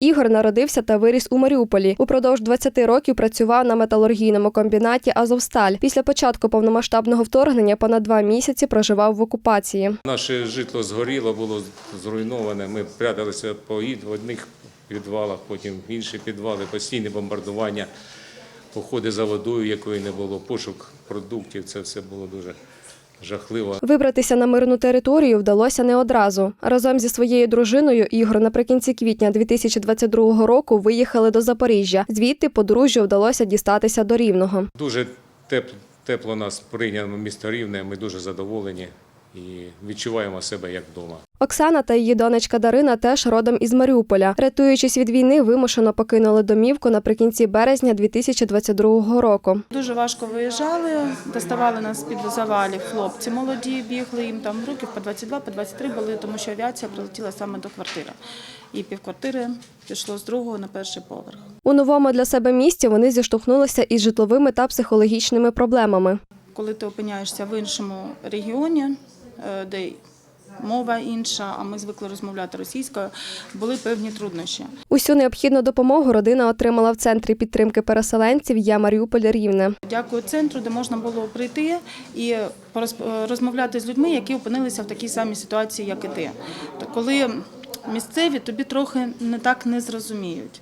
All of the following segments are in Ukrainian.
Ігор народився та виріс у Маріуполі. Упродовж 20 років працював на металургійному комбінаті Азовсталь. Після початку повномасштабного вторгнення понад два місяці проживав в окупації. Наше житло згоріло, було зруйноване. Ми пряталися по в одних підвалах, потім в інші підвали, постійне бомбардування, походи за водою, якої не було, пошук продуктів. Це все було дуже жахливо. Вибратися на мирну територію вдалося не одразу. Разом зі своєю дружиною Ігор наприкінці квітня 2022 року виїхали до Запоріжжя. Звідти подружжю вдалося дістатися до Рівного. Дуже тепло, тепло нас прийняло місто Рівне. Ми дуже задоволені і відчуваємо себе як вдома. Оксана та її донечка Дарина теж родом із Маріуполя. Рятуючись від війни, вимушено покинули домівку наприкінці березня 2022 року. Дуже важко виїжджали, доставали нас під завалів хлопці молоді, бігли їм там років по 22, по 23 були, тому що авіація прилетіла саме до квартири. І півквартири пішло з другого на перший поверх. У новому для себе місті вони зіштовхнулися із житловими та психологічними проблемами. Коли ти опиняєшся в іншому регіоні, де мова інша, а ми звикли розмовляти російською, були певні труднощі. Усю необхідну допомогу родина отримала в центрі підтримки переселенців Я Маріуполь Рівне. Дякую центру, де можна було прийти і розмовляти з людьми, які опинилися в такій самій ситуації, як і ти. Коли місцеві тобі трохи не так не зрозуміють.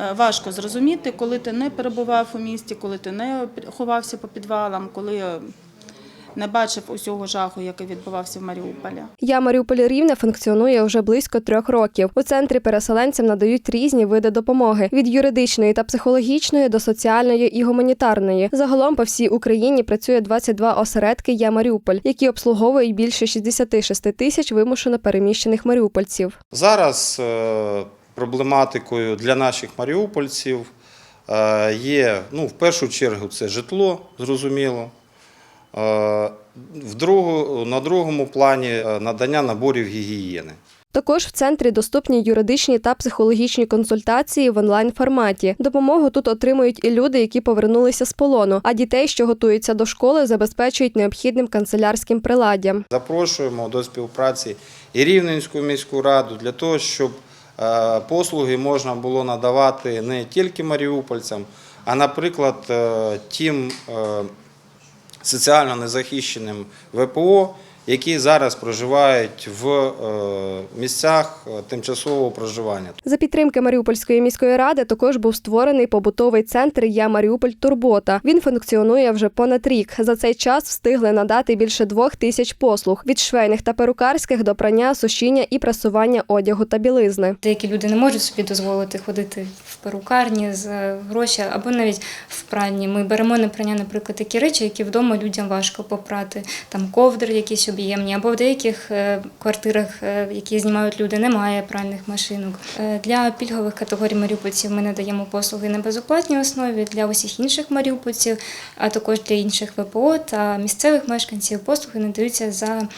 Е, Важко зрозуміти, коли ти не перебував у місті, коли ти не ховався по підвалам, коли не бачив усього жаху, який відбувався в Маріуполі. Я Маріуполь Рівне функціонує вже близько трьох років. У центрі переселенцям надають різні види допомоги від юридичної та психологічної до соціальної і гуманітарної. Загалом по всій Україні працює 22 осередки Я Маріуполь, які обслуговують більше 66 тисяч вимушено переміщених маріупольців. Зараз е, проблематикою для наших маріупольців е, є, ну, в першу чергу, це житло, зрозуміло. Е, на другому плані е, надання наборів гігієни. Також в центрі доступні юридичні та психологічні консультації в онлайн форматі. Допомогу тут отримують і люди, які повернулися з полону, а дітей, що готуються до школи, забезпечують необхідним канцелярським приладдям. Запрошуємо до співпраці і Рівненську міську раду для того, щоб е, послуги можна було надавати не тільки маріупольцям, а, наприклад, тим соціально незахищеним ВПО, які зараз проживають в е, місцях е, тимчасового проживання. За підтримки Маріупольської міської ради також був створений побутовий центр Я Маріуполь Турбота. Він функціонує вже понад рік. За цей час встигли надати більше двох тисяч послуг від швейних та перукарських до прання, сушіння і прасування одягу та білизни. Деякі люди не можуть собі дозволити ходити в перукарні з е, гроші або навіть в пральні. Ми беремо на прання, наприклад, такі речі, які вдома людям важко попрати. Там ковдри якісь об'ємні, або в деяких е, квартирах, е, які знімають люди, немає пральних машинок. Е, Для пільгових категорій маріупольців ми надаємо послуги на безоплатній основі. Для усіх інших маріупольців, а також для інших ВПО та місцевих мешканців послуги надаються за,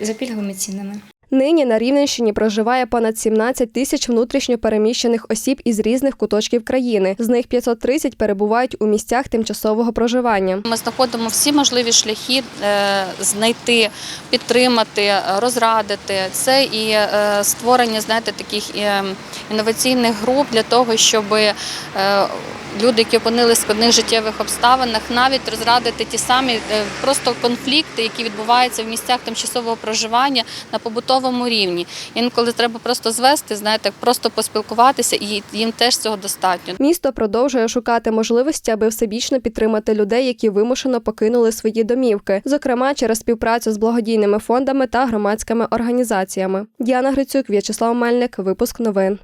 за пільговими цінами. Нині на Рівненщині проживає понад 17 тисяч внутрішньо переміщених осіб із різних куточків країни. З них 530 перебувають у місцях тимчасового проживання. Ми знаходимо всі можливі шляхи е, знайти, підтримати, е, розрадити. Це і е, створення знаєте, таких інноваційних груп для того, щоб люди, які опинилися в складних життєвих обставинах, навіть розрадити ті самі е, просто конфлікти, які відбуваються в місцях тимчасового проживання на побутовому рівні. Інколи треба просто звести, знаєте, просто поспілкуватися, і їм теж цього достатньо. Місто продовжує шукати можливості, аби всебічно підтримати людей, які вимушено покинули свої домівки, зокрема через співпрацю з благодійними фондами та громадськими організаціями. Діана Грицюк, В'ячеслав Мельник, випуск новин.